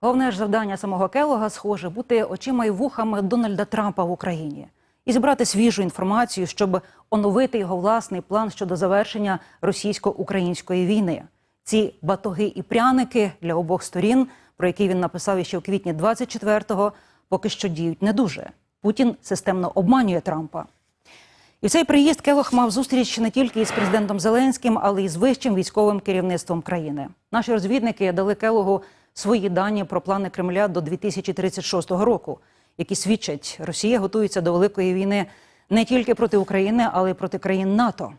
Головне ж завдання самого Келога схоже бути очима і вухами Дональда Трампа в Україні і зібрати свіжу інформацію, щоб оновити його власний план щодо завершення російсько-української війни. Ці батоги і пряники для обох сторін, про які він написав ще в квітні 24-го, поки що діють не дуже. Путін системно обманює Трампа. І в цей приїзд Келох мав зустріч не тільки із президентом Зеленським, але й з вищим військовим керівництвом країни. Наші розвідники дали Келогу свої дані про плани Кремля до 2036 року, які свідчать, Росія готується до великої війни не тільки проти України, але й проти країн НАТО.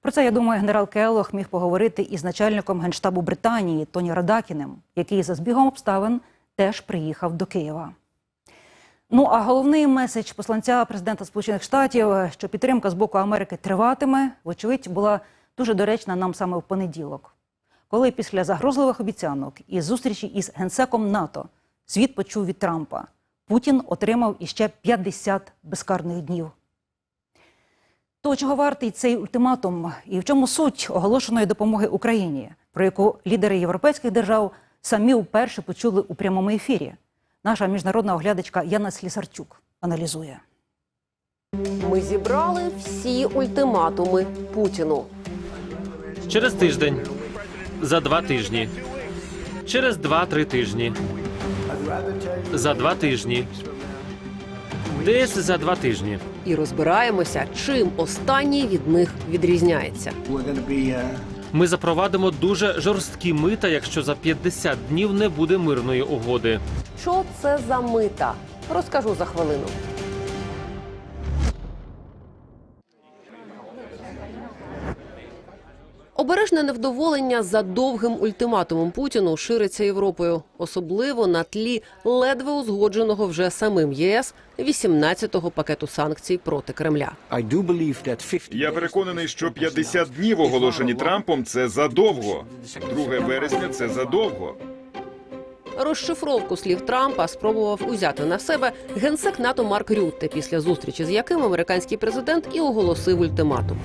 Про це я думаю, генерал Келох міг поговорити із начальником генштабу Британії Тоні Радакіним, який за збігом обставин теж приїхав до Києва. Ну а головний меседж посланця президента Сполучених Штатів, що підтримка з боку Америки триватиме, вочевидь, була дуже доречна нам саме в понеділок, коли після загрозливих обіцянок і зустрічі із генсеком НАТО світ почув від Трампа. Путін отримав іще 50 безкарних днів. То чого вартий цей ультиматум і в чому суть оголошеної допомоги Україні, про яку лідери європейських держав самі вперше почули у прямому ефірі? Наша міжнародна оглядачка Яна Слісарчук аналізує. Ми зібрали всі ультиматуми Путіну. Через тиждень, за два тижні, через два-три тижні, за два тижні, десь за два тижні. І розбираємося, чим останній від них відрізняється. Ми запровадимо дуже жорсткі мита, якщо за 50 днів не буде мирної угоди. Що це за мита? Розкажу за хвилину. Обережне невдоволення за довгим ультиматумом Путіну шириться Європою, особливо на тлі ледве узгодженого вже самим ЄС 18-го пакету санкцій проти Кремля. I do believe that 50 Я переконаний, що 50 днів оголошені Трампом це задовго. 2 вересня це задовго. Розшифровку слів Трампа спробував узяти на себе генсек НАТО Марк Рютте, після зустрічі з яким американський президент і оголосив ультиматум.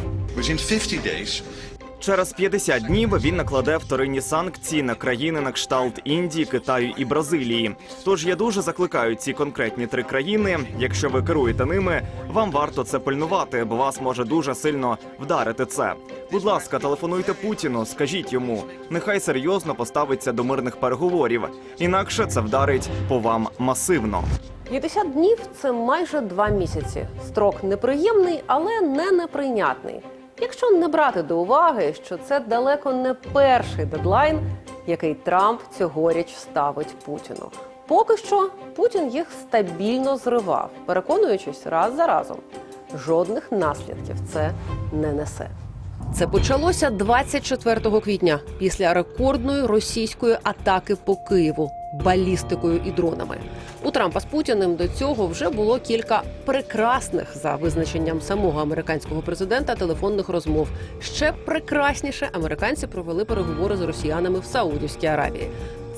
Within 50 days, Через 50 днів він накладе вторинні санкції на країни на кшталт Індії, Китаю і Бразилії. Тож я дуже закликаю ці конкретні три країни. Якщо ви керуєте ними, вам варто це пильнувати, бо вас може дуже сильно вдарити це. Будь ласка, телефонуйте Путіну, скажіть йому, нехай серйозно поставиться до мирних переговорів. Інакше це вдарить по вам масивно. 50 днів це майже два місяці. Строк неприємний, але не неприйнятний. Якщо не брати до уваги, що це далеко не перший дедлайн, який Трамп цьогоріч ставить Путіну. Поки що Путін їх стабільно зривав, переконуючись раз за разом. Жодних наслідків це не несе. Це почалося 24 квітня після рекордної російської атаки по Києву балістикою і дронами. У Трампа з Путіним до цього вже було кілька прекрасних за визначенням самого американського президента телефонних розмов. Ще прекрасніше американці провели переговори з росіянами в Саудівській Аравії.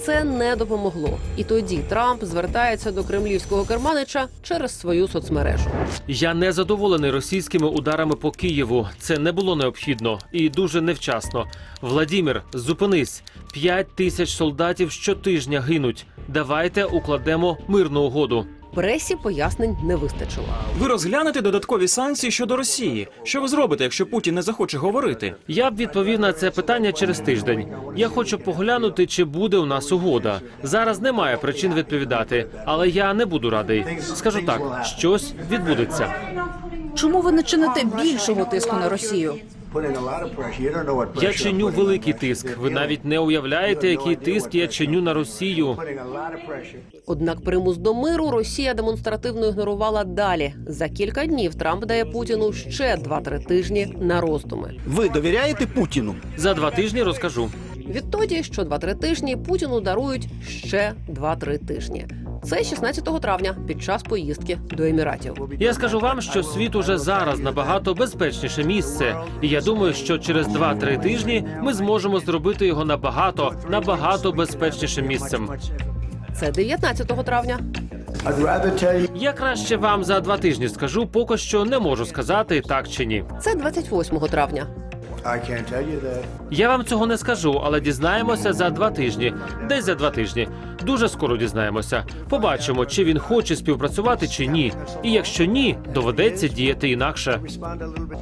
Це не допомогло, і тоді Трамп звертається до кремлівського керманича через свою соцмережу. Я не задоволений російськими ударами по Києву. Це не було необхідно і дуже невчасно. Владімір, зупинись. П'ять тисяч солдатів щотижня гинуть. Давайте укладемо мирну угоду. Пресі пояснень не вистачило. Ви розглянете додаткові санкції щодо Росії. Що ви зробите, якщо Путін не захоче говорити? Я б відповів на це питання через тиждень. Я хочу поглянути, чи буде у нас угода. Зараз немає причин відповідати, але я не буду радий. Скажу так, щось відбудеться. Чому ви не чините більшого тиску на Росію? Я чиню великий тиск. Ви навіть не уявляєте, який тиск я чиню на Росію. Однак примус до миру Росія демонстративно ігнорувала далі. За кілька днів Трамп дає Путіну ще 2-3 тижні на роздуми. Ви довіряєте Путіну? За два тижні розкажу. Відтоді, що 2-3 тижні Путіну дарують ще 2-3 тижні. Це 16 травня під час поїздки до Еміратів. Я скажу вам, що світ уже зараз набагато безпечніше місце, і я думаю, що через 2-3 тижні ми зможемо зробити його набагато набагато безпечнішим місцем. Це 19 травня. Я краще вам за два тижні скажу, поки що не можу сказати так чи ні. Це 28 травня. I can't tell you that. Я вам цього не скажу, але дізнаємося за два тижні. Десь за два тижні. Дуже скоро дізнаємося. Побачимо, чи він хоче співпрацювати, чи ні. І якщо ні, доведеться діяти інакше.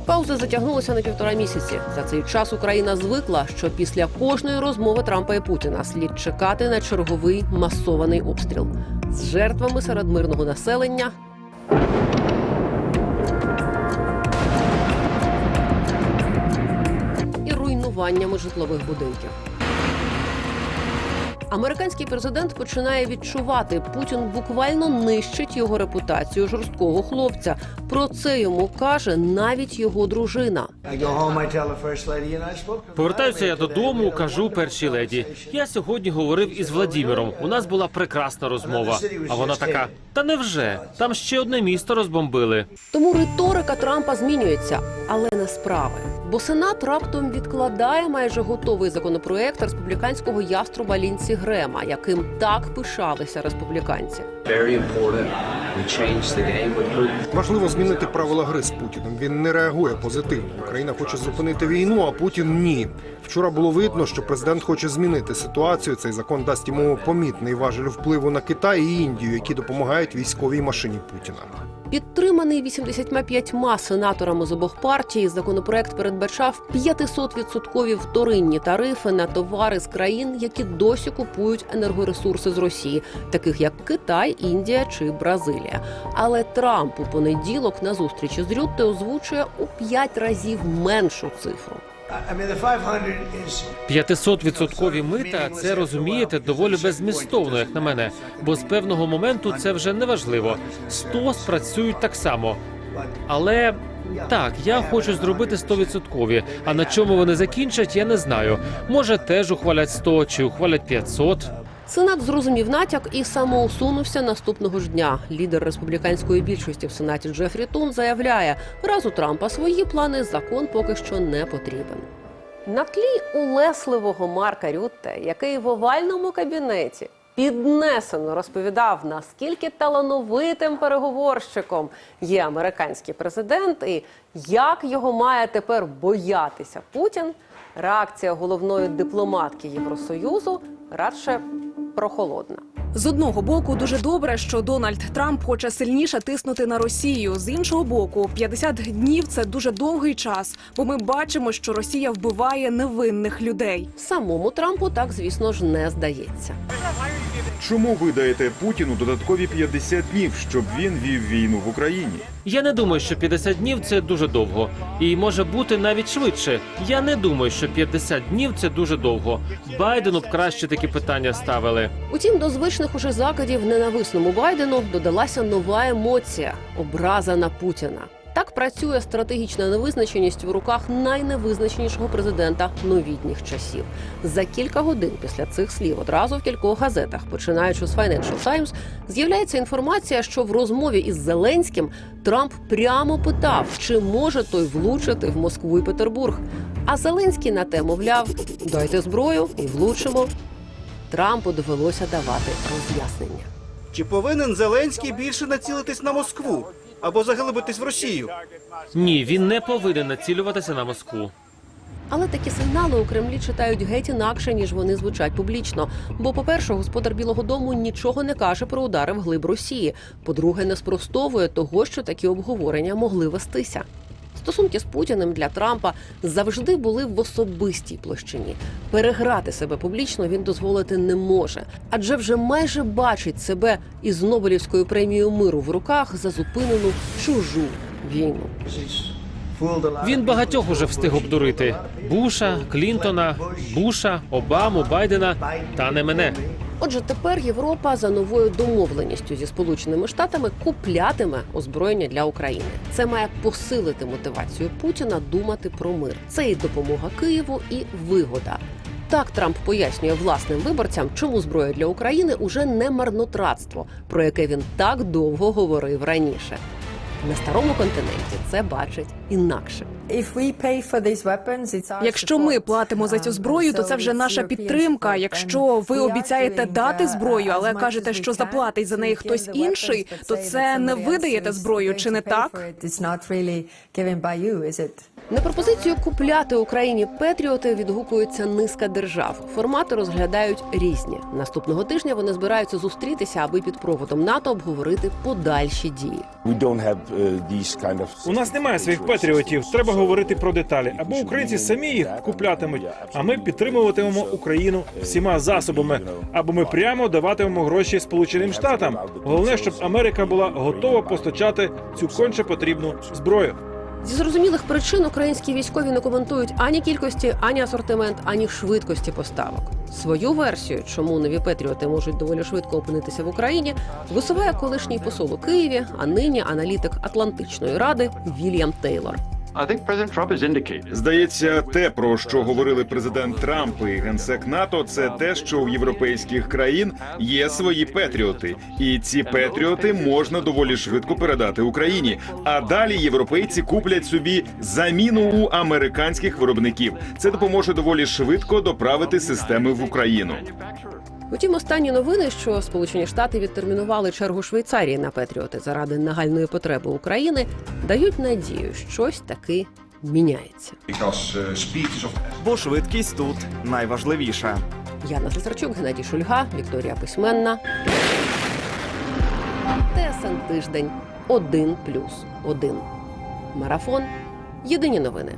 Пауза затягнулася на півтора місяці. За цей час Україна звикла, що після кожної розмови Трампа і Путіна слід чекати на черговий масований обстріл з жертвами серед мирного населення. Руйнуваннями житлових будинків. Американський президент починає відчувати, Путін буквально нищить його репутацію жорсткого хлопця. Про це йому каже навіть його дружина. Повертаюся я додому, кажу першій леді. Я сьогодні говорив із Владіміром. У нас була прекрасна розмова. А вона така: та невже? Там ще одне місто розбомбили. Тому риторика Трампа змінюється, але не справи. Бо Сенат раптом відкладає майже готовий законопроект республіканського яструба Лінсі Грема, яким так пишалися республіканці. Важливо змінити правила гри з Путіним. Він не реагує позитивно. Україна хоче зупинити війну, а Путін ні. Вчора було видно, що президент хоче змінити ситуацію. Цей закон дасть йому помітний важель впливу на Китай і Індію, які допомагають військовій машині Путіна. Підтриманий 85 сенаторами з обох партій, законопроект передбачав 500% вторинні тарифи на товари з країн, які досі купують енергоресурси з Росії, таких як Китай, Індія чи Бразилія. Але Трамп у понеділок на зустрічі з Рютте озвучує у 5 разів меншу цифру. I 500 is 500% мита це розумієте доволі безмістовно, як на мене. Бо з певного моменту це вже не важливо. 100 спрацюють так само. Але так, я хочу зробити 100%. А на чому вони закінчать, я не знаю. Може, теж ухвалять 100 чи ухвалять 500. Сенат зрозумів натяк і самоусунувся наступного ж дня. Лідер республіканської більшості в сенаті Джефрі Тун заявляє, раз у Трампа свої плани закон поки що не потрібен. На тлі улесливого Марка Рютте, який в овальному кабінеті піднесено розповідав, наскільки талановитим переговорщиком є американський президент, і як його має тепер боятися Путін. Реакція головної дипломатки Євросоюзу радше прохолодна. З одного боку, дуже добре, що Дональд Трамп хоче сильніше тиснути на Росію. З іншого боку, 50 днів це дуже довгий час, бо ми бачимо, що Росія вбиває невинних людей. Самому Трампу так, звісно ж, не здається. Чому ви даєте Путіну додаткові 50 днів, щоб він вів війну в Україні? Я не думаю, що 50 днів це дуже довго, і може бути навіть швидше. Я не думаю, що 50 днів це дуже довго. Байдену б краще такі питання ставили. Утім, до звичних уже закидів ненависному Байдену додалася нова емоція образа на Путіна. Так працює стратегічна невизначеність в руках найневизначенішого президента новітніх часів. За кілька годин після цих слів одразу в кількох газетах, починаючи з Financial Times, з'являється інформація, що в розмові із Зеленським Трамп прямо питав, чи може той влучити в Москву і Петербург. А Зеленський на те мовляв: дайте зброю і влучимо. Трампу довелося давати роз'яснення. Чи повинен Зеленський більше націлитись на Москву або заглибитись в Росію? Ні, він не повинен націлюватися на Москву. Але такі сигнали у Кремлі читають геть інакше, ніж вони звучать публічно. Бо, по-перше, господар Білого Дому нічого не каже про удари в глиб Росії. По-друге, не спростовує того, що такі обговорення могли вестися. Стосунки з Путіним для Трампа завжди були в особистій площині. Переграти себе публічно він дозволити не може, адже вже майже бачить себе із Нобелівською премією миру в руках за зупинену чужу війну. Він багатьох уже встиг обдурити: Буша, Клінтона, Буша, Обаму, Байдена та не мене. Отже, тепер Європа за новою домовленістю зі Сполученими Штатами куплятиме озброєння для України. Це має посилити мотивацію Путіна думати про мир. Це і допомога Києву, і вигода. Так Трамп пояснює власним виборцям, чому зброя для України уже не марнотратство, про яке він так довго говорив раніше. На старому континенті це бачить інакше. Якщо ми платимо за цю зброю, то це вже наша підтримка. Якщо ви обіцяєте дати зброю, але кажете, що заплатить за неї хтось інший, то це не ви даєте зброю, чи не так? На пропозицію купляти Україні Петріоти відгукується низка держав. Формати розглядають різні. Наступного тижня вони збираються зустрітися, аби під проводом НАТО обговорити подальші дії. У нас немає своїх патріотів. Треба говорити про деталі. Або українці самі їх куплятимуть, а ми підтримуватимемо Україну всіма засобами, або ми прямо даватимемо гроші Сполученим Штатам. Головне, щоб Америка була готова постачати цю конче потрібну зброю. Зі зрозумілих причин українські військові не коментують ані кількості, ані асортимент, ані швидкості поставок. Свою версію, чому нові Петріоти можуть доволі швидко опинитися в Україні, висуває колишній посол у Києві, а нині аналітик Атлантичної ради Вільям Тейлор. Здається, те, про що говорили президент Трамп і генсек НАТО, це те, що у європейських країн є свої петріоти, і ці петріоти можна доволі швидко передати Україні. А далі європейці куплять собі заміну у американських виробників. Це допоможе доволі швидко доправити системи в Україну. Утім, останні новини, що Сполучені Штати відтермінували чергу Швейцарії на Петріоти заради нагальної потреби України, дають надію, щось таки міняється. Бо швидкість тут найважливіша. Яна Слесарчук, Геннадій Шульга, Вікторія Письменна. ТСН тиждень 1 плюс 1. Марафон. Єдині новини.